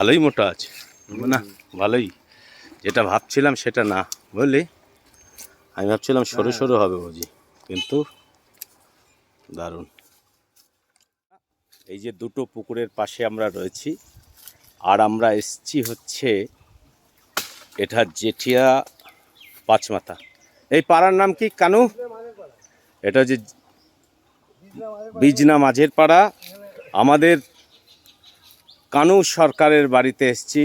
ভালোই মোটা আছে। না। ভালোই। যেটা ভাবছিলাম সেটা না বুঝলি আমি ভাবছিলাম সরু সরু হবে বুঝি কিন্তু দারুণ। এই যে দুটো পুকুরের পাশে আমরা রয়েছি আর আমরা এসছি হচ্ছে এটা জেঠিয়া পাঁচমাথা। এই পাড়ার নাম কি কানু? এটা যে বিজনা মাঝের পাড়া। আমাদের কানু সরকারের বাড়িতে এসছি।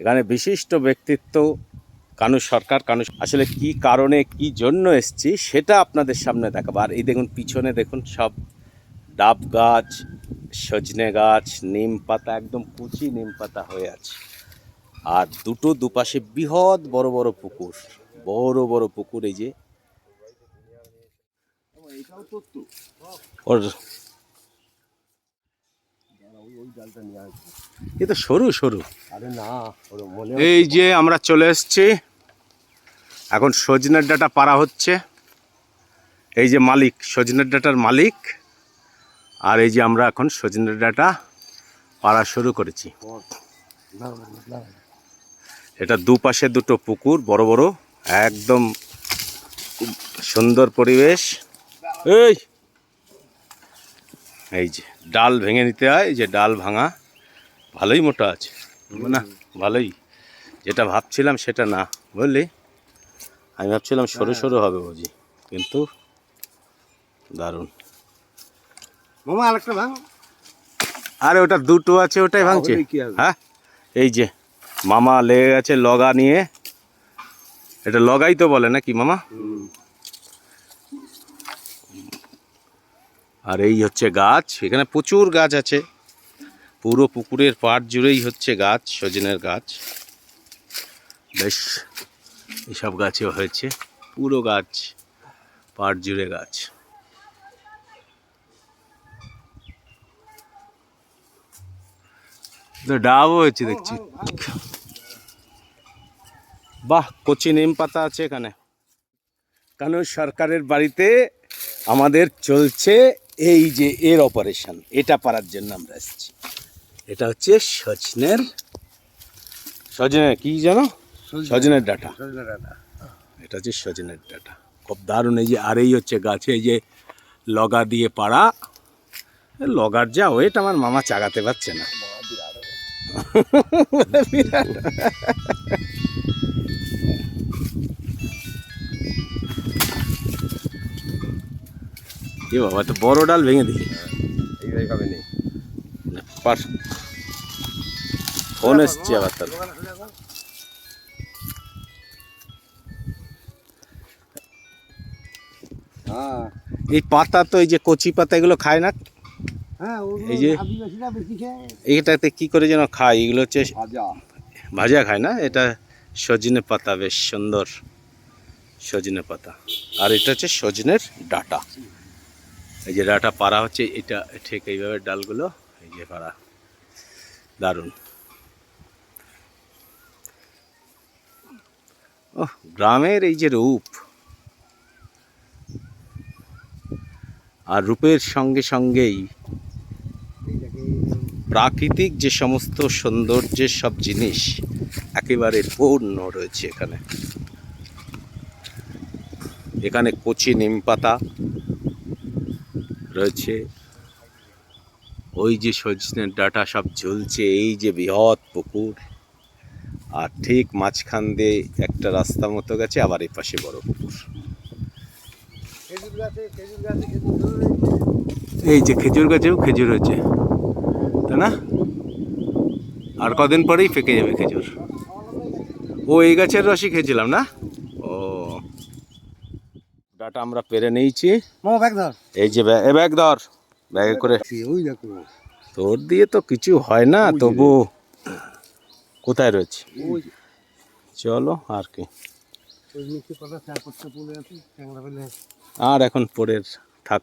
এখানে বিশিষ্ট ব্যক্তিত্ব কানু সরকার। কানু আসলে কি কারণে, কি জন্য এসছি সেটা আপনাদের সামনে দেখাবো। আর এই দেখুন, পিছনে দেখুন সব ডাব গাছ, সজনে গাছ, নিম পাতা, একদম কুচি নিম পাতা হয়ে আছে। আর দুটো দুপাশে বৃহৎ বড় বড় পুকুর, বড় বড় পুকুর এই যে। ওর এ তো সরু সরু। আরে না মনে এই যে আমরা চলে এসেছি। এখন সজনের ডাটা পাড়া হচ্ছে। এই যে মালিক সজনের ডাটার মালিক। আর এই যে আমরা এখন সজনের ডাটা পাড়া শুরু করেছি। এটা দুপাশে দুটো পুকুর বড় বড়। একদম সুন্দর পরিবেশ। এই! এই যে। ডাল ভেঙে নিতে হয় যে ডাল ভাঙা ভালোই মোটা আছে। না ভালোই। যেটা ভাবছিলাম সেটা না বুঝলি? আমি ভাবছিলাম সরু সরু হবে বুঝি কিন্তু দারুণ। মামা আরেকটা ভাঙ। আরে ওটা দুটো আছে ওটাই ভাঙছে? হ্যাঁ এই যে মামা লেগে গেছে লগা নিয়ে। এটা লগাই তো বলে নাকি মামা? আর এই হচ্ছে গাছ, এখানে প্রচুর গাছ আছে। পুরো পুকুরের পাট জুড়েই হচ্ছে গাছ, সজনের গাছ। বেশ, এসব গাছেও হয়েছে, পুরো গাছ পাট জুড়ে গাছ। তো ডাবও হয়েছে দেখছি। বাহ, কচি নিম পাতা আছে এখানে। কারণ সরকারের বাড়িতে আমাদের চলছে এই যে এর অপারেশন এটা পারার জন্য আমরা এসেছি। এটা হচ্ছে সজনের সজনে কি জানো? সজনের ডাটা। এটা হচ্ছে সজনের ডাটা। খুব দারুণ এই যে আর এই হচ্ছে গাছে এই যে লগা দিয়ে পাড়া। লগার যা ওয়েট আমার মামা চাগাতে পারছে না। বিরাট। এ বাবা তো বড় ডাল ভেঙে দিলি। এইভাবে খাবে নেই পার। ফোন এসছে আবার তার হ্যাঁ। এই পাতা তো এই যে কচি পাতা এগুলো খায় না? হ্যাঁ এই যে- এইটাতে কি করে যেন খায়? এগুলো হচ্ছে ভাজা। ভাজা খায় না? এটা সজনে পাতা বেশ সুন্দর সজনে পাতা। আর এটা হচ্ছে সজনের ডাটা। এই যে ডাটা পাড়া হচ্ছে, এটা ঠিক এইভাবে ডালগুলো, এই যে পাড়া। দারুণ। ও গ্রামের এই যে রূপ। আর রূপের সঙ্গে সঙ্গেই প্রাকৃতিক যে সমস্ত সৌন্দর্যের সব জিনিস একেবারে পূর্ণ রয়েছে এখানে। এখানে কচি নিম পাতা রয়েছে। ওই যে সজনের ডাটা সব ঝুলছে, এই যে বৃহৎ পুকুর। আর ঠিক মাঝখান দিয়ে একটা রাস্তা মতো গেছে, আবার এই পাশে বড় পুকুর। এই যে খেজুর গাছেও খেজুর হয়েছে, তাই না? আর কদিন পরেই পেকে যাবে খেজুর। ও এই গাছের রসই খেয়েছিলাম না? ডাটা আমরা পেরে নিয়েছি। ব্যাগ ধর। এই যে ব্যাগ এ ব্যাগ ধর। ব্যাগে করে। তোর দিয়ে তো কিছু হয় না তবু কোথায় রয়েছে? চলো আর কি। আর এখন পরে থাক।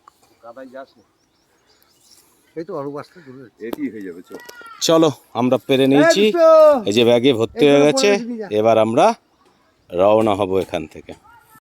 হয়ে চল। চলো আমরা পেরে নিয়েছি। এই যে ব্যাগে ভর্তি হয়ে গেছে। এবার আমরা রওনা হব এখান থেকে।